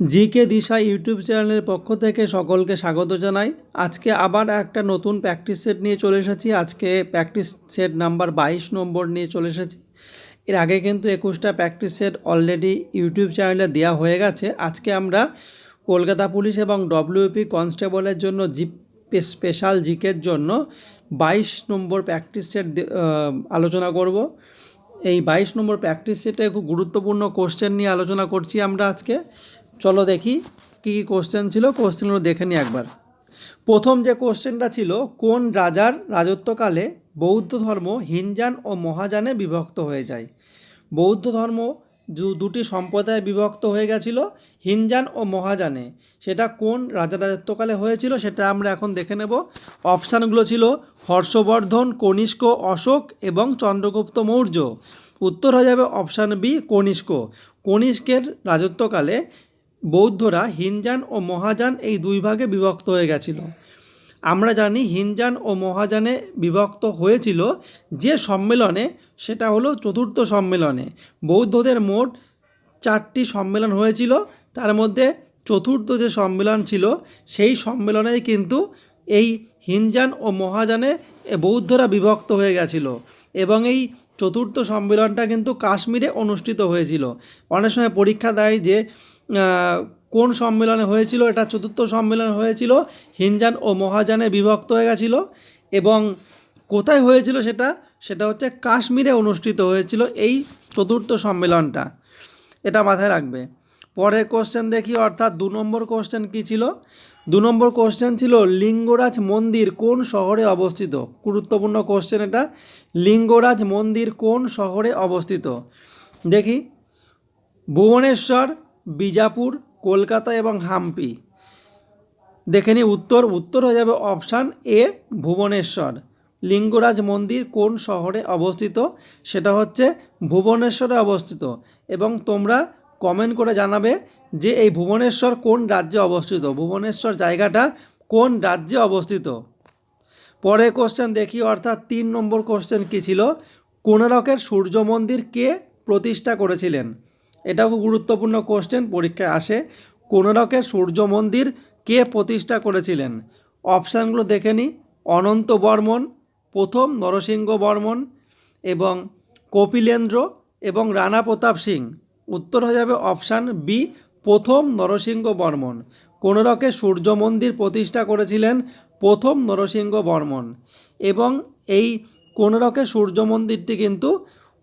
GK দিশা YouTube চ্যানেলের পক্ষ থেকে সকলকে স্বাগত জানাই। আজকে আবার একটা নতুন প্র্যাকটিস সেট নিয়ে চলে এসেছি। আজকে প্র্যাকটিস সেট নাম্বার বাইশ নম্বর নিয়ে চলে এসেছি। এর আগে কিন্তু একুশটা প্র্যাকটিস সেট অলরেডি ইউটিউব চ্যানেলে দেওয়া হয়ে গেছে। আজকে আমরা কলকাতা পুলিশ এবং ডব্লিউপি কনস্টেবলের জন্য জি স্পেশাল জিকের জন্য বাইশ নম্বর প্র্যাকটিস সেট আলোচনা করব। এই বাইশ নম্বর প্র্যাকটিস সেটে খুব গুরুত্বপূর্ণ কোশ্চেন নিয়ে আলোচনা করছি আমরা আজকে। চলো দেখি কী কী কোশ্চেন ছিল। কোশ্চেনগুলো দেখে নিই একবার। প্রথম যে কোশ্চেনটা ছিল, কোন রাজার রাজত্বকালে বৌদ্ধ ধর্ম হিনজান ও মহাযানে বিভক্ত হয়ে যায়? বৌদ্ধ ধর্ম দুটি সম্প্রদায়ে বিভক্ত হয়ে গেছিল, হিনজান ও মহাযানে সেটা কোন রাজা রাজত্বকালে হয়েছিল সেটা আমরা এখন দেখে নেব। অপশানগুলো ছিল, হর্ষবর্ধন, কনিষ্ক, অশোক এবং চন্দ্রগুপ্ত মৌর্য। উত্তর হয়ে যাবে অপশান বি কনিষ্ক। কনিষ্কের রাজত্বকালে বৌদ্ধরা হিনজান ও মহাযান এই দুই ভাগে বিভক্ত হয়ে গেছিল। আমরা জানি হিনজান ও মহাযানে বিভক্ত হয়েছিল যে সম্মেলনে, সেটা হলো চতুর্থ সম্মেলনে। বৌদ্ধদের মোট চারটি সম্মেলন হয়েছিল, তার মধ্যে চতুর্থ যে সম্মেলন ছিল, সেই সম্মেলনেই কিন্তু এই হিনজান ও মহাযানে বৌদ্ধরা বিভক্ত হয়ে গেছিল এবং এই চতুর্থ সম্মেলনটা কিন্তু কাশ্মীরে অনুষ্ঠিত হয়েছিল। অনেক সময় পরীক্ষা দেয় যে কোন সম্মেলনে হয়েছিল? এটা চতুর্থ সম্মেলন হয়েছিল। হিনজান ও মহাযানে বিভক্ত হয়ে গেছিল। এবং কোথায় হয়েছিল সেটা? সেটা হচ্ছে কাশ্মীরে অনুষ্ঠিত হয়েছিল এই চতুর্থ সম্মেলনটা। এটা মাথায় রাখবে। পরের কোশ্চেন দেখি, অর্থাৎ দু নম্বর কোশ্চেন কী ছিল? দু নম্বর কোশ্চেন ছিল, লিঙ্গরাজ মন্দির কোন শহরে অবস্থিত? গুরুত্বপূর্ণ কোশ্চেন এটা। লিঙ্গরাজ মন্দির কোন শহরে অবস্থিত? দেখি। ভুবনেশ্বর বিজাপুর, কলকাতা এবং হাম্পি। দেখে নিই উত্তর। উত্তর হয়ে যাবে অপশান এ, ভুবনেশ্বর। লিঙ্গরাজ মন্দির কোন শহরে অবস্থিত? সেটা হচ্ছে ভুবনেশ্বরে অবস্থিত। এবং তোমরা কমেন্ট করে জানাবে যে এই ভুবনেশ্বর কোন রাজ্যে অবস্থিত? ভুবনেশ্বর জায়গাটা কোন রাজ্যে অবস্থিত? পরের কোশ্চেন দেখি, অর্থাৎ তিন নম্বর কোশ্চেন কী ছিল? কোনারকের সূর্য মন্দির কে প্রতিষ্ঠা করেছিলেন? এটাও খুব গুরুত্বপূর্ণ কোশ্চেন পরীক্ষায় আসে কোনারকের সূর্য মন্দির কে প্রতিষ্ঠা করেছিলেন? অপশানগুলো দেখে নিই অনন্ত বর্মন, প্রথম নরসিংহ বর্মন এবং কপিলেন্দ্র এবং রানা প্রতাপ সিং। উত্তর হয়ে যাবে অপশান বি প্রথম নরসিংহ বর্মন। কোনরকে সূর্য মন্দির প্রতিষ্ঠা করেছিলেন? প্রথম নরসিংহ বর্মন। এবং এই কোনরকে সূর্য মন্দিরটি কিন্তু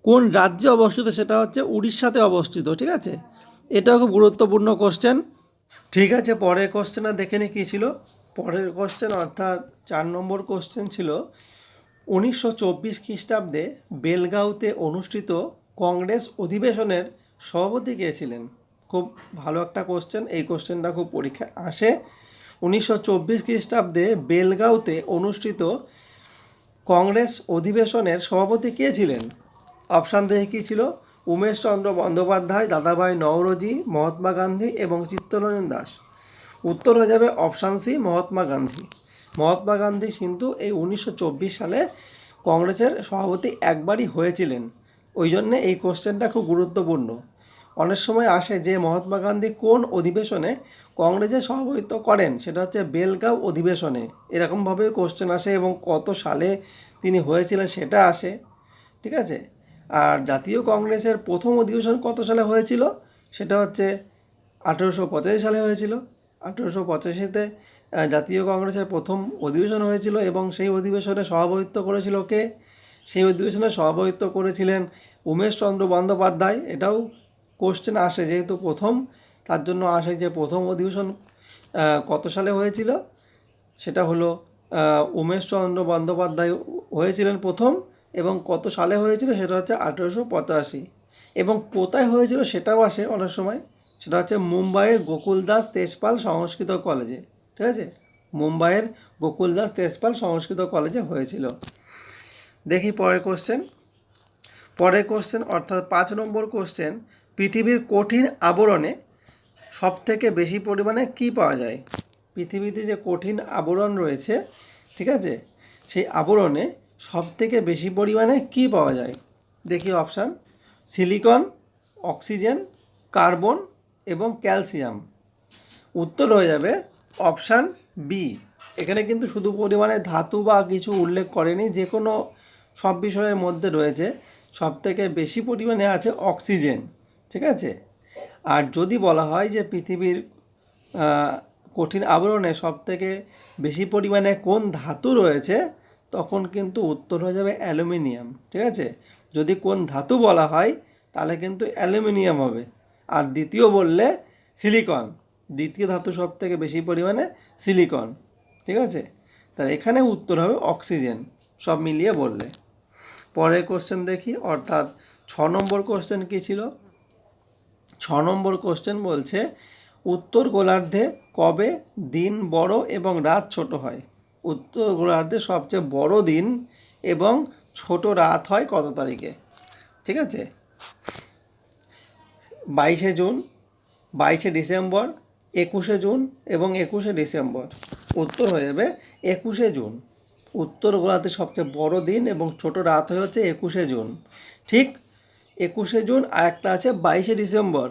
কোন রাজ্যে অবস্থিত সেটা হচ্ছে উড়িষ্যাতে অবস্থিত, ঠিক আছে? এটাও খুব গুরুত্বপূর্ণ কোশ্চেন ঠিক আছে, পরের কোশ্চেনটা দেখে নি কী ছিল। পরের কোশ্চেন অর্থাৎ চার নম্বর কোশ্চেন ছিল, উনিশশো চব্বিশ খ্রিস্টাব্দে বেলগাঁওতে অনুষ্ঠিত কংগ্রেস অধিবেশনের সভাপতি কে ছিলেন? খুব ভালো একটা কোশ্চেন এই কোশ্চেনটা খুব পরীক্ষায় আসে। উনিশশো চব্বিশ খ্রিস্টাব্দে বেলগাঁওতে অনুষ্ঠিত কংগ্রেস অধিবেশনের সভাপতি কে ছিলেন? অপশান দেখে কী ছিল? উমেশচন্দ্র বন্দ্যোপাধ্যায়, দাদাভাই নওরোজি, মহাত্মা গান্ধী এবং চিত্তরঞ্জন দাস। উত্তর হয়ে যাবে অপশান সি, মহাত্মা গান্ধী। মহাত্মা গান্ধী কিন্তু এই উনিশশো চব্বিশ সালে কংগ্রেসের সভাপতি একবারই হয়েছিলেন। ওই জন্যে এই কোশ্চেনটা খুব গুরুত্বপূর্ণ। অনেক সময় আসে যে মহাত্মা গান্ধী কোন অধিবেশনে কংগ্রেসের সভাপতিত্ব করেন? সেটা হচ্ছে বেলগাঁও অধিবেশনে। এরকমভাবে কোশ্চেন আসে এবং কত সালে তিনি হয়েছিলেন সেটা আসে। ঠিক আছে? আর জাতীয় কংগ্রেসের প্রথম অধিবেশন কত সালে হয়েছিল? সেটা হচ্ছে আঠেরোশো পঁচাশি সালে হয়েছিল। আঠেরোশো পঁচাশিতে জাতীয় কংগ্রেসের প্রথম অধিবেশন হয়েছিল এবং সেই অধিবেশনে সভাপতিত্ব করেছিল কে? সেই অধিবেশনে সভাপতিত্ব করেছিলেন উমেশচন্দ্র বন্দ্যোপাধ্যায়। এটাও কোশ্চেন আসে, যেহেতু প্রথম, তার জন্য আসে যে প্রথম অধিবেশন কত সালে হয়েছিল? সেটা হলো উমেশচন্দ্র বন্দ্যোপাধ্যায় হয়েছিলেন প্রথম। এবং কত সালে হয়েছিল সেটা হচ্ছে আঠেরোশো পঁচাশি। এবং কোথায় হয়েছিল সেটাও আসে অনেক সময়। সেটা হচ্ছে মুম্বাইয়ের গোকুলদাস তেজপাল সংস্কৃত কলেজে। ঠিক আছে? মুম্বাইয়ের গোকুলদাস তেজপাল সংস্কৃত কলেজে হয়েছিল। দেখি পরের কোশ্চেন পরের কোশ্চেন অর্থাৎ পাঁচ নম্বর কোশ্চেন পৃথিবীর কঠিন আবরণে সব থেকে বেশি পরিমাণে কি পাওয়া যায়? পৃথিবীতে যে কঠিন আবরণ রয়েছে, ঠিক আছে? সেই আবরণে সব থেকে বেশি পরিমাণে কি পাওয়া যায়? দেখি অপশান। সিলিকন, অক্সিজেন, কার্বন এবং ক্যালসিয়াম। উত্তর হয়ে যাবে অপশান বি। এখানে কিন্তু শুধু পরিমাণে ধাতু বা কিছু উল্লেখ করেনি, যে কোনো সব বিষয়ের মধ্যে রয়েছে। সব থেকে বেশি পরিমাণে আছে অক্সিজেন, ঠিক আছে? আর যদি বলা হয় যে পৃথিবীর কঠিন আবরণে সব থেকে বেশি পরিমাণে কোন ধাতু রয়েছে তখন কিন্তু উত্তর হয়ে যাবে অ্যালুমিনিয়াম, ঠিক আছে? যদি কোন ধাতু বলা হয়, তাহলে কিন্তু অ্যালুমিনিয়াম হবে। আর দ্বিতীয় বললে সিলিকন। দ্বিতীয় ধাতু সব থেকে বেশি পরিমাণে সিলিকন, ঠিক আছে? তাহলে এখানে উত্তর হবে অক্সিজেন, সব মিলিয়ে বললে। পরের কোশ্চেন দেখি, অর্থাৎ ছ নম্বর কোশ্চেন কী ছিল? ছ নম্বর কোশ্চেন বলছে, উত্তর গোলার্ধে কবে দিন বড় এবং রাত ছোট হয়? উত্তর গোলার্ধে সবচেয়ে বড় দিন এবং ছোট রাত হয় কত তারিখে? ঠিক আছে? বাইশে জুন, বাইশে ডিসেম্বর, একুশে জুন এবং একুশে ডিসেম্বর। উত্তর হয়ে যাবে একুশে জুন। উত্তর গোলার্ধে সবচেয়ে বড় দিন এবং ছোট রাত হয়ে হচ্ছে একুশে জুন। ঠিক একুশে জুন আর একটা আছে বাইশে ডিসেম্বর।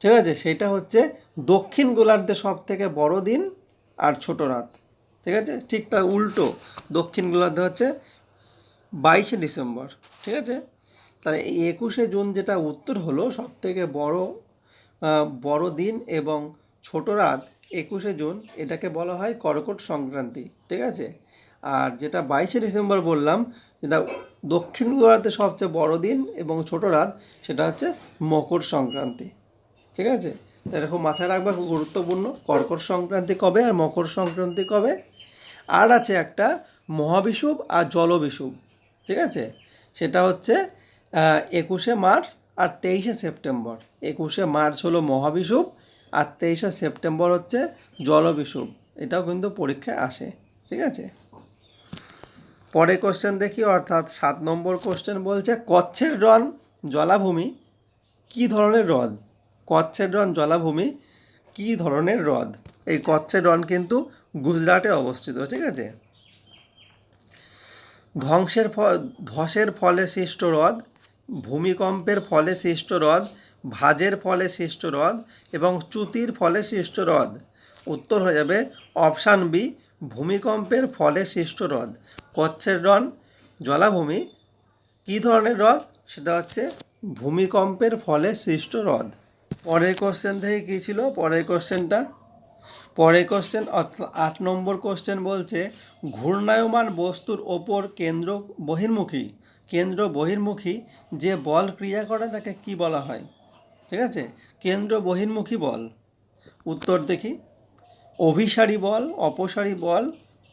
ঠিক আছে? সেটা হচ্ছে দক্ষিণ গোলার্ধে সব থেকে বড় দিন আর ছোট রাত। ঠিক আছে? ঠিক তার উল্টো। দক্ষিণ গোলার্ধে হচ্ছে বাইশে ডিসেম্বর, ঠিক আছে? তাহলে একুশে জুন যেটা উত্তর হলো সব থেকে বড় বড় দিন এবং ছোট রাত, একুশে জুন, এটাকে বলা হয় কর্কট সংক্রান্তি, ঠিক আছে? আর যেটা বাইশে ডিসেম্বর বললাম, যেটা দক্ষিণ গোলার্ধে সবচেয়ে বড় দিন এবং ছোট রাত, সেটা হচ্ছে মকর সংক্রান্তি, ঠিক আছে? এটা খুব মাথায় রাখবা, খুব গুরুত্বপূর্ণ। কর্কট সংক্রান্তি কবে আর মকর সংক্রান্তি কবে? আর আছে একটা মহাবিষুব আর জলবিষুব, ঠিক আছে? সেটা হচ্ছে একুশে মার্চ আর তেইশে সেপ্টেম্বর। একুশে মার্চ হলো মহাবিষুব আর তেইশে সেপ্টেম্বর হচ্ছে জলবিষুব। এটাও কিন্তু পরীক্ষায় আসে, ঠিক আছে? পরের কোশ্চেন দেখি, অর্থাৎ সাত নম্বর কোশ্চেন বলছে, কচ্ছের রন জলাভূমি কী ধরনের হ্রদ? কচ্ছের রন জলাভূমি কী ধরনের হ্রদ? এই কচ্ছের রন কিন্তু গুজরাটে অবস্থিত, ঠিক আছে? ধ্বংসের ফ, ধসের ফলে সৃষ্ট হ্রদ, ভূমিকম্পের ফলে সৃষ্ট হ্রদ, ভাজের ফলে সৃষ্ট হ্রদ এবং চ্যুতির ফলে সৃষ্ট হ্রদ। উত্তর হয়ে যাবে অপশান বি, ভূমিকম্পের ফলে সৃষ্ট হ্রদ। কচ্ছের রন জলাভূমি, কী ধরনের হ্রদ? সেটা হচ্ছে ভূমিকম্পের ফলে সৃষ্ট হ্রদ। পরের কোশ্চেন থেকে কী ছিল? পরের কোশ্চেনটা পরের কোশ্চেন অর্থাৎ আট নম্বর কোশ্চেন বলছে, ঘূর্ণায়মান বস্তুর ওপর কেন্দ্র বহির্মুখী কেন্দ্র বহির্মুখী যে বল ক্রিয়া করে তাকে কি বলা হয়? ঠিক আছে? কেন্দ্র বহির্মুখী বল। উত্তর দেখি। অভিসারী বল, অপসারী বল,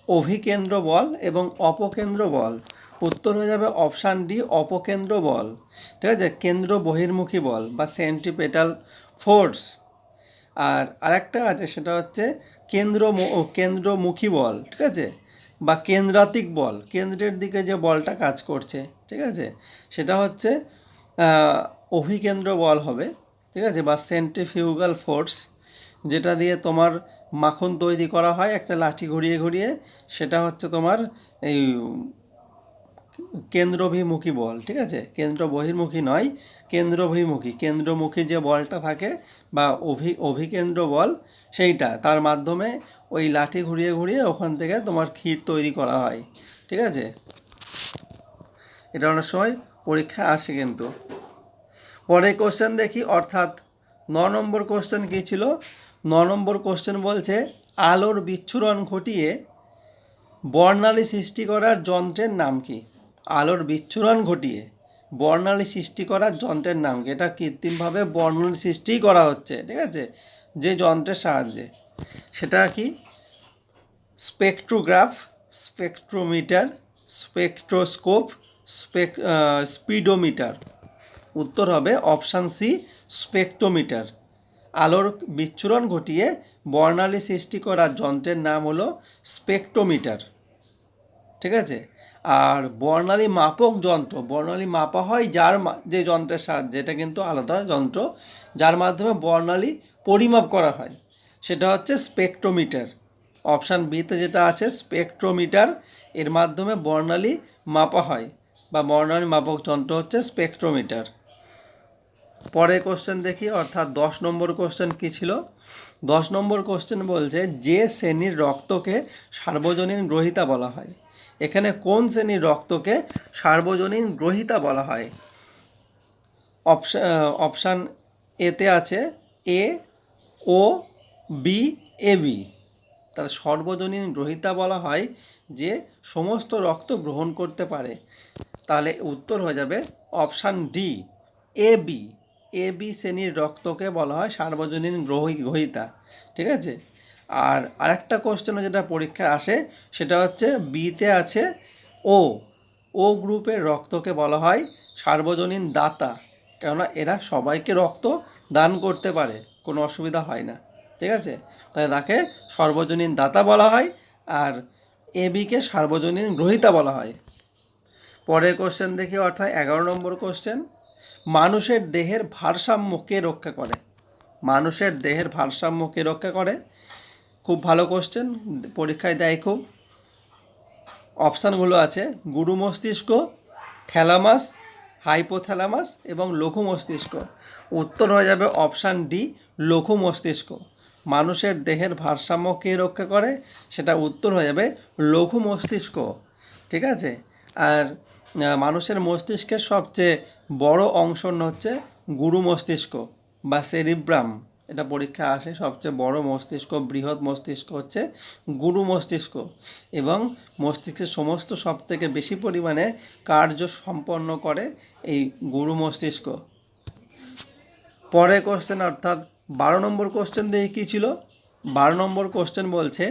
অভিকেন্দ্র বল এবং অপকেন্দ্র বল। উত্তর হয়ে যাবে অপশান ডি অপকেন্দ্র বল। ঠিক আছে? কেন্দ্র বহির্মুখী বল বা সেন্টিপেটাল ফোর্স আর আরেকটা আছে, সেটা হচ্ছে কেন্দ্র কেন্দ্রমুখী বল, ঠিক আছে? বা কেন্দ্রাতিক বল, কেন্দ্রের দিকে যে বলটা কাজ করছে, ঠিক আছে? সেটা হচ্ছে অভিকেন্দ্র বল হবে, ঠিক আছে? বা সেন্ট্রিফিউগাল ফোর্স, যেটা দিয়ে তোমার মাখন তৈরি করা হয়, একটা লাঠি ঘুরিয়ে ঘুরিয়ে, সেটা হচ্ছে তোমার এই কেন্দ্রভিমুখী বল, ঠিক আছে? কেন্দ্র বহির্মুখী নয়, কেন্দ্রভিমুখী। কেন্দ্রমুখী যে বলটা থাকে বা অভি, অভিকেন্দ্র বল, সেইটা। তার মাধ্যমে ওই লাঠি ঘুরিয়ে ঘুরিয়ে ওখান থেকে তোমার ক্ষীর তৈরি করা হয়, ঠিক আছে? এটা অনেক সময় পরীক্ষা আসে কিন্তু। পরের কোশ্চেন দেখি, অর্থাৎ ন নম্বর কোশ্চেন কী ছিল? ন নম্বর কোশ্চেন বলছে, আলোর বিচ্ছুরণ ঘটিয়ে বর্ণালী সৃষ্টি করার যন্ত্রের নাম কি? আলোর বিচ্ছুরণ ঘটিয়ে বর্ণালী সৃষ্টি করার যন্ত্রের নাম। কি এটা কৃত্রিমভাবে বর্ণালী সৃষ্টিই করা হচ্ছে, ঠিক আছে? যে যন্ত্রের সাহায্যে। সেটা কি? Spectrograph, spectrometer, spectroscope, spec speedometer. উত্তর হবে অপশান সি, স্পেকট্রোমিটার। আলোর বিচ্ছুরণ ঘটিয়ে বর্ণালী সৃষ্টি করার যন্ত্রের নাম হলো স্পেকট্রোমিটার। ঠিক আছে? আর বর্ণালী মাপক যন্ত্র, বর্ণালী মাপা হয় যার যে যন্ত্রের সাহায্যে এটা কিন্তু আলাদা যন্ত্র, যার মাধ্যমে বর্ণালী পরিমাপ করা হয়। সেটা হচ্ছে স্পেকট্রোমিটার। অপশান বিতে যেটা আছে, স্পেকট্রোমিটার, এর মাধ্যমে বর্ণালী মাপা হয় বা বর্ণালী মাপক যন্ত্র হচ্ছে স্পেকট্রোমিটার। পরের কোশ্চেন দেখি, অর্থাৎ দশ নম্বর কোশ্চেন কী ছিল? দশ নম্বর কোশ্চেন বলছে, যে শ্রেণির রক্তকে সার্বজনীন গ্রহিতা বলা হয়। এখানে কোন শ্রেণির রক্তকে সার্বজনীন গ্রহিতা বলা হয়? অপশান অপশান এতে আছে এ, ও, বি, এ বি তার সর্বজনীন গ্রহিতা বলা হয় যে সমস্ত রক্ত গ্রহণ করতে পারে। তাহলে উত্তর হয়ে যাবে option D, A, B. A, B শ্রেণির রক্তকে বলা হয় সার্বজনীন গ্রহী, গ্রহিতা। ঠিক আছে? আর আরেকটা কোশ্চেনও যেটা পরীক্ষায় আসে, সেটা হচ্ছে বিতে আছে ও ও গ্রুপের রক্তকে বলা হয় সার্বজনীন দাতা, কেননা এরা সবাইকে রক্ত দান করতে পারে, কোনো অসুবিধা হয় না, ঠিক আছে? তাই তাকে সর্বজনীন দাতা বলা হয়, আর এবিকে সার্বজনীন গ্রহিতা বলা হয়। পরের কোশ্চেন দেখি, অর্থাৎ এগারো নম্বর কোশ্চেন মানুষের দেহের ভারসাম্য কে রক্ষা করে। মানুষের দেহের ভারসাম্য কে রক্ষা করে। খুব ভালো কোশ্চেন পরীক্ষায় দেয় খুব। অপশানগুলো আছে, গুরু মস্তিষ্ক থ্যালামাস হাইপোথ্যালামাস এবং লঘু মস্তিষ্ক। উত্তর হয়ে যাবে অপশান ডি লঘু মস্তিষ্ক। মানুষের দেহের ভারসাম্য কে রক্ষা করে? সেটা উত্তর হয়ে যাবে লঘু মস্তিষ্ক। ঠিক আছে? আর মানুষের মস্তিষ্কের সবচেয়ে বড় অংশ হচ্ছে গুরু মস্তিষ্ক বা সেরিব্রাম এটা পরীক্ষা আসে। সবচেয়ে বড় মস্তিষ্ক, বৃহৎ মস্তিষ্ক হচ্ছে গুরু মস্তিষ্ক এবং মস্তিষ্কের সমস্ত সব থেকে বেশি পরিমাণে কার্য সম্পন্ন করে এই গুরু মস্তিষ্ক। পরের কোশ্চেন অর্থাৎ বারো নম্বর কোশ্চেন দিয়ে কী ছিল? বারো নম্বর কোশ্চেন বলছে,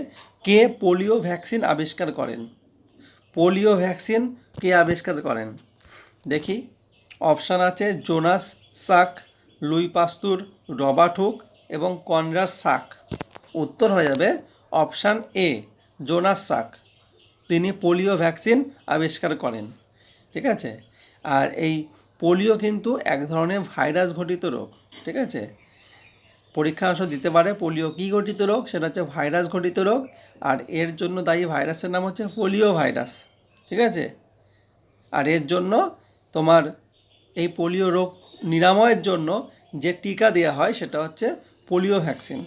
কে পোলিও ভ্যাকসিন আবিষ্কার করেন? পোলিও ভ্যাকসিন কে আবিষ্কার করেন? দেখি, অপশান আছে Jonas Salk Louis Pasteur, Robert Hooke এবং কনরাড সাক। উত্তর হয়ে যাবে অপশান এ, জোনাস সাক। তিনি পোলিও ভ্যাকসিন আবিষ্কার করেন, ঠিক আছে? আর এই পোলিও কিন্তু এক ধরনের ভাইরাস ঘটিত রোগ, ঠিক আছে? পরীক্ষা অংশ দিতে পারে পোলিও কী ঘটিত রোগ? সেটা হচ্ছে ভাইরাস ঘটিত রোগ। আর এর জন্য দায়ী ভাইরাসের নাম হচ্ছে পোলিও ভাইরাস, ঠিক আছে? আর এর জন্য তোমার এই পোলিও রোগ নিরাময়ের জন্য যে টিকা দেওয়া হয় সেটা হচ্ছে পোলিও ভ্যাকসিন।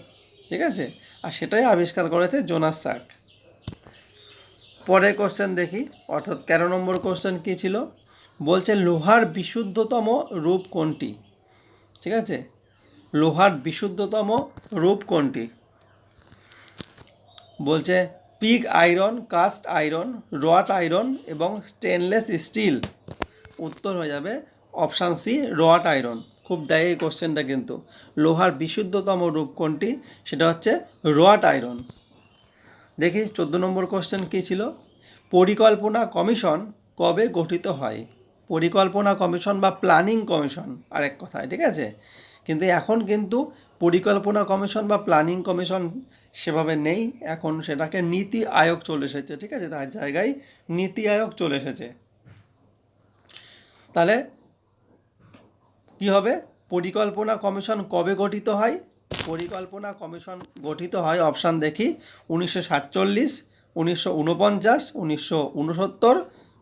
ঠিক আছে? আর সেটাই আবিষ্কার করেছে জোনাস সাক পরের কোশ্চেন দেখি। অর্থাৎ তেরো নম্বর কোশ্চেন কী ছিল? বলছে, লোহার বিশুদ্ধতম রূপ কোনটি? ঠিক আছে? লোহার বিশুদ্ধতম রূপ কোনটি? বলছে, pig iron, cast iron wrought iron এবং স্টেনলেস স্টিল। উত্তর হয়ে যাবে অপশান সি রট আয়রন। খুব দেয় এই কোশ্চেনটা কিন্তু। লোহার বিশুদ্ধতম রূপ কোনটি? সেটা হচ্ছে রোয়াট আয়রন। দেখি, চোদ্দ নম্বর কোশ্চেন কী ছিল? পরিকল্পনা কমিশন কবে গঠিত হয়? পরিকল্পনা কমিশন বা প্ল্যানিং কমিশন, আরেক কথায়, ঠিক আছে? কিন্তু এখন কিন্তু পরিকল্পনা কমিশন বা প্ল্যানিং কমিশন সেভাবে নেই। এখন সেটাকে নীতি আয়োগ চলে এসেছে, ঠিক আছে? তার জায়গায় নীতি আয়োগ চলে এসেছে। তাহলে কি হবে? পরিকল্পনা কমিশন কবে গঠিত হয়? পরিকল্পনা কমিশন গঠিত হয় অপশান দেখি। উনিশশো সাতচল্লিশ, উনিশশো উনপঞ্চাশ উনিশশো উনসত্তর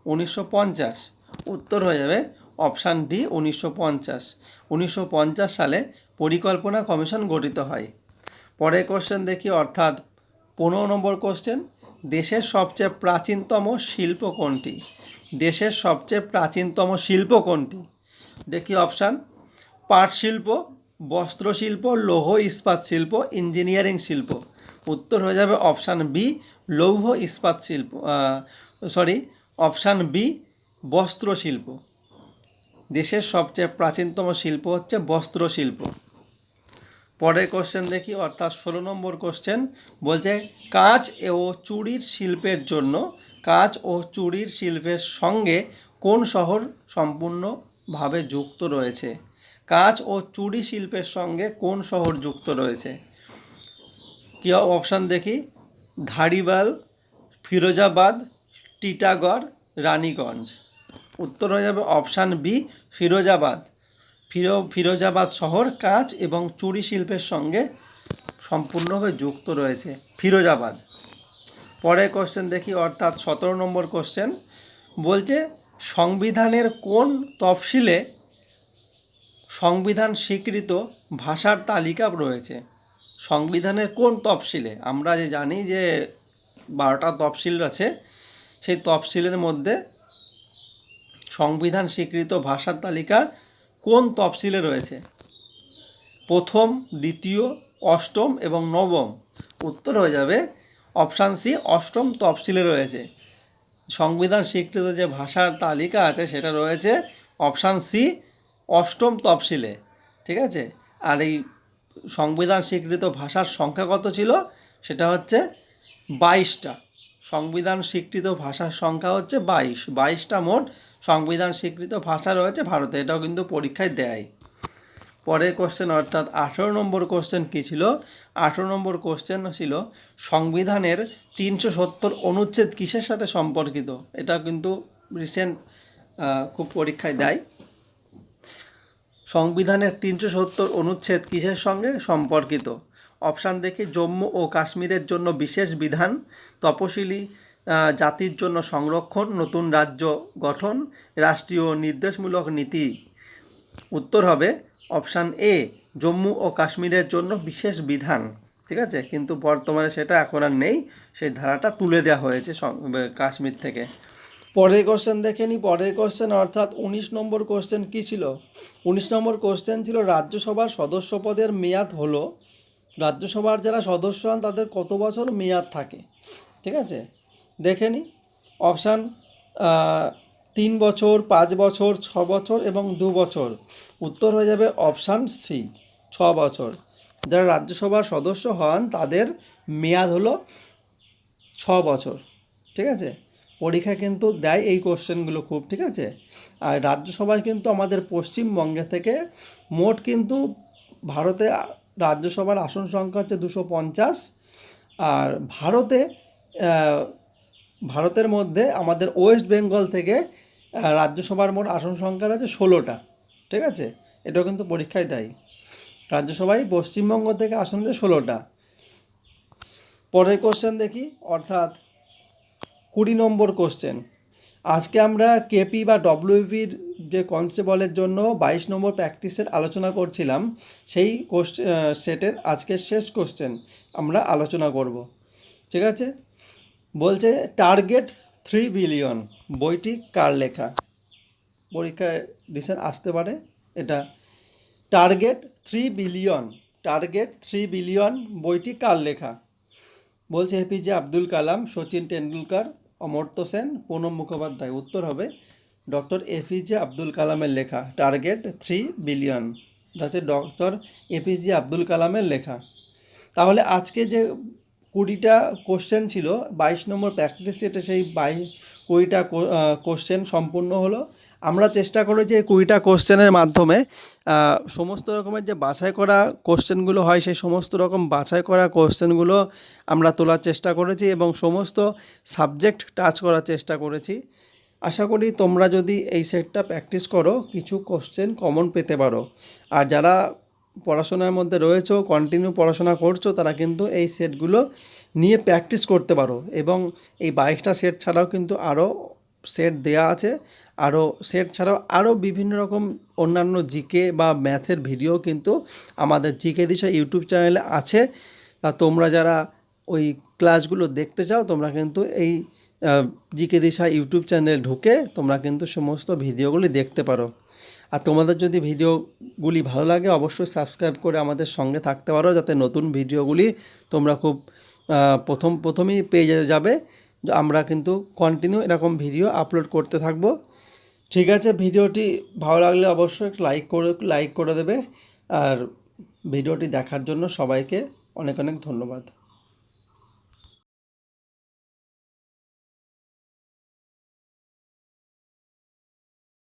উনিশশো পঞ্চাশ। উত্তর হয়ে যাবে অপশান ডি, উনিশশো পঞ্চাশ। উনিশশো পঞ্চাশ সালে পরিকল্পনা কমিশন গঠিত হয়। পরের কোশ্চেন দেখি, অর্থাৎ পনেরো নম্বর কোশ্চেন দেশের সবচেয়ে প্রাচীনতম শিল্প কোনটি? দেশের সবচেয়ে প্রাচীনতম শিল্প কোনটি? দেখি অপশান। পাট শিল্প, বস্ত্র শিল্প, লৌহ ইস্পাত শিল্প, ইঞ্জিনিয়ারিং শিল্প। উত্তর হয়ে যাবে অপশান বি, লৌহ ইস্পাত শিল্প সরি অপশান বি, বস্ত্র শিল্প। দেশের সবচেয়ে প্রাচীনতম শিল্প হচ্ছে বস্ত্র শিল্প। পরের কোশ্চেন দেখি, অর্থাৎ ষোলো নম্বর কোশ্চেন বলছে, কাঁচ ও চুড়ির শিল্পের জন্য, কাঁচ ও চুড়ির শিল্পের সঙ্গে কোন শহর সম্পূর্ণভাবে যুক্ত রয়েছে। কাঁচ ও চুড়ি শিল্পের সঙ্গে কোন শহর যুক্ত রয়েছে? কী অপশান দেখি। ধারিবাল, ফিরোজাবাদ, টিটাগড়, রানীগঞ্জ। উত্তর হয়ে যাবে অপশান বি, ফিরোজাবাদ। ফিরো, ফিরোজাবাদ শহর কাঁচ এবং চুড়ি শিল্পের সঙ্গে সম্পূর্ণভাবে যুক্ত রয়েছে। ফিরোজাবাদ। পরের কোশ্চেন দেখি, অর্থাৎ সতেরো নম্বর কোশ্চেন বলছে সংবিধানের কোন তফসিলে সংবিধান স্বীকৃত ভাষার তালিকা রয়েছে? সংবিধানের কোন তফসিলে? আমরা যে জানি যে বারোটা তফসিল আছে, সেই তফসিলের মধ্যে সংবিধান স্বীকৃত ভাষার তালিকা কোন তফসিলে রয়েছে? প্রথম, দ্বিতীয়, অষ্টম এবং নবম। উত্তর হয়ে যাবে অপশান সি, অষ্টম তফসিলে রয়েছে। সংবিধান স্বীকৃত যে ভাষার তালিকা আছে, সেটা রয়েছে অপশান সি, অষ্টম তফসিলে। ঠিক আছে? আর এই সংবিধান স্বীকৃত ভাষার সংখ্যা কত ছিল? সেটা হচ্ছে বাইশটা। সংবিধান স্বীকৃত ভাষার সংখ্যা হচ্ছে বাইশ। বাইশটা মোট সংবিধান স্বীকৃত ভাষা রয়েছে ভারতে। এটাও কিন্তু পরীক্ষায় দেয় পরের কোশ্চেন অর্থাৎ আঠেরো নম্বর কোশ্চেন কী ছিল? আঠেরো নম্বর কোশ্চেন ছিল সংবিধানের তিনশো সত্তর অনুচ্ছেদ কিসের সাথে সম্পর্কিত? এটা কিন্তু রিসেন্ট খুব পরীক্ষায় দেয়। সংবিধানের তিনশো সত্তর অনুচ্ছেদ কিসের সঙ্গে সম্পর্কিত? অপশান দেখি, জম্মু ও কাশ্মীরের জন্য বিশেষ বিধান, তপশিলি জাতির জন্য সংরক্ষণ, নতুন রাজ্য গঠন, রাষ্ট্রীয় নির্দেশমূলক নীতি। উত্তর হবে অপশান এ, জম্মু ও কাশ্মীরের জন্য বিশেষ বিধান। ঠিক আছে? কিন্তু বর্তমানে সেটা এখন আর নেই। সেই ধারাটা তুলে দেওয়া হয়েছে কাশ্মীর থেকে। পরের কোশ্চেন দেখে নিই পরের কোশ্চেন অর্থাৎ উনিশ নম্বর কোশ্চেন কী ছিল? উনিশ নম্বর কোশ্চেন ছিল, রাজ্যসভার সদস্য পদের মেয়াদ হলো। রাজ্যসভার যারা সদস্য হন, তাদের কত বছর মেয়াদ থাকে? ঠিক আছে? দেখে নিই অপশান তিন বছর, পাঁচ বছর, ছ বছর এবং দু বছর। উত্তর হয়ে যাবে অপশান সি, ছ বছর। যারা রাজ্যসভার সদস্য হন, তাদের মেয়াদ হলো ছ বছর, ঠিক আছে? পরীক্ষা কিন্তু দেয় এই কোশ্চেনগুলো খুব, ঠিক আছে? আর রাজ্যসভায় কিন্তু আমাদের পশ্চিমবঙ্গে থেকে মোট কিন্তু ভারতে রাজ্যসভার আসন সংখ্যা হচ্ছে দুশো পঞ্চাশ। আর ভারতে ভারতের মধ্যে আমাদের ওয়েস্ট বেঙ্গল থেকে রাজ্যসভার মোট আসন সংখ্যা রয়েছে ষোলোটা, ঠিক আছে? এটাও কিন্তু পরীক্ষায় দেয়। রাজ্যসভায় পশ্চিমবঙ্গ থেকে আসন রয়েছে ষোলোটা। পরের কোশ্চেন দেখি, অর্থাৎ কুড়ি নম্বর কোশ্চেন আজকে আমরা কেপি বা ডব্লিউপির যে কনস্টেবলের জন্য বাইশ নম্বর প্র্যাকটিসের আলোচনা করছিলাম, সেই কোশ্চেন সেটের আজকের শেষ কোশ্চেন আমরা আলোচনা করব, ঠিক আছে? বলছে টার্গেট থ্রি বিলিয়ন বইটি কার লেখা? পরীক্ষায় রিসেন্ট আসতে পারে, এটা target three billion target three billion বইটি কার লেখা? বলছে এপিজে আব্দুল কালাম, সচিন টেন্ডুলকার অমর্ত্য সেন প্রণব মুখোপাধ্যায়। উত্তর হবে ডক্টর এপিজে আব্দুল কালামের লেখা টার্গেট থ্রি বিলিয়ন হচ্ছে ডক্টর এপিজে আব্দুল কালামের লেখা। তাহলে আজকে যে কুড়িটা কোশ্চেন ছিল, বাইশ নম্বর প্র্যাকটিস সেটে সেই বাই কুড়িটা কোশ্চেন সম্পূর্ণ হলো। আমরা চেষ্টা করি যে কুড়িটা কোশ্চেনের মাধ্যমে সমস্ত রকমের যে বাছাই করা কোশ্চেনগুলো হয়, সেই সমস্ত রকম বাছাই করা কোশ্চেনগুলো আমরা তোলার চেষ্টা করেছি এবং সমস্ত সাবজেক্ট টাচ করার চেষ্টা করেছি। আশা করি তোমরা যদি এই সেটটা প্র্যাকটিস করো, কিছু কোশ্চেন কমন পেতে পারো। আর যারা পড়াশোনার মধ্যে রয়েছো কন্টিনিউ পড়াশোনা করছ, তারা কিন্তু এই সেটগুলো নিয়ে প্র্যাকটিস করতে পারো। এবং এই বাইশটা সেট ছাড়াও কিন্তু আরও সেট দেয়া আছে। আরও সেট ছাড়াও আরও বিভিন্ন রকম অন্যান্য জিকে বা ম্যাথের ভিডিও কিন্তু আমাদের জিকে দিশা ইউটিউব চ্যানেলে আছে। তা তোমরা যারা ওই ক্লাসগুলো দেখতে চাও, তোমরা কিন্তু এই জিকে দিশা ইউটিউব চ্যানেলে ঢুকে তোমরা কিন্তু সমস্ত ভিডিওগুলি দেখতে পারো। আর তোমাদের যদি ভিডিওগুলি ভালো লাগে, অবশ্যই সাবস্ক্রাইব করে আমাদের সঙ্গে থাকতে পারো যাতে নতুন ভিডিওগুলি তোমরা খুব প্রথম, প্রথমেই পেয়ে যাবে। আমরা কিন্তু কন্টিনিউ এরকম ভিডিও আপলোড করতে থাকব। ঠিক আছে, ভিডিওটি ভালো লাগলে অবশ্যই লাইক করে লাইক করে দেবে। আর ভিডিওটি দেখার জন্য সবাইকে অনেক অনেক ধন্যবাদ।